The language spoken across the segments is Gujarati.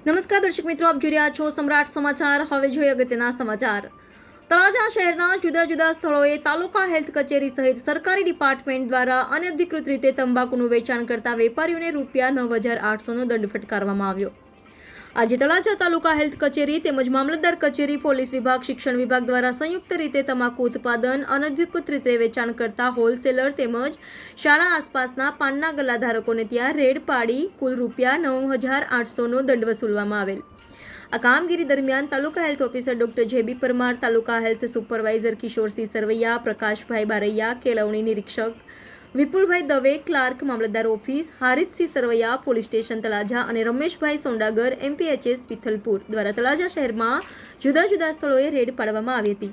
નમસ્કાર દર્શક મિત્રો, આપ જોઈ રહ્યા છો સમ્રાટ સમાચાર. હવે જોઈએ અગત્યના સમાચાર. તળાજા શહેરના જુદા જુદા સ્થળોએ તાલુકા હેલ્થ કચેરી સહિત સરકારી ડિપાર્ટમેન્ટ દ્વારા અનધિકૃત રીતે તંબાકુનું વેચાણ કરતા વેપારીઓને રૂપિયા નવ હજાર આઠસોનો દંડ ફટકારવામાં આવ્યો. આજે તળાજા તાલુકા હેલ્થ કચેરી તેમજ મામલતદાર કચેરી, પોલીસ વિભાગ, શિક્ષણ વિભાગ દ્વારા સંયુક્ત રીતે તમાકુ ઉત્પાદન, અનધિકૃત રીતે વેચાણ કરતા હોલસેલર તેમજ શાળા આસપાસના પાનના ગલ્લા ધારકોને ત્યાં રેડ પાડી કુલ રૂપિયા નવ હજાર આઠસોનો દંડ વસૂલવામાં આવેલ. આ કામગીરી દરમિયાન taluka health officer doctor JB Parmar, taluka health supervisor Kishorsinh Sarvaiya, Prakashbhai Baraiya, કેળવણી નિરીક્ષક Vipulbhai Dave, clerk, mamlatdar office Haritsinh Sarvaiya, police station Talaja અને રમેશભાઈ સોંડાગર, એમપીએચએસ વિથલપુર દ્વારા તળાજા શહેરમાં જુદા જુદા સ્થળોએ રેડ પાડવામાં આવી હતી.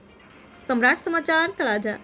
સમ્રાટ સમાચાર તળાજા.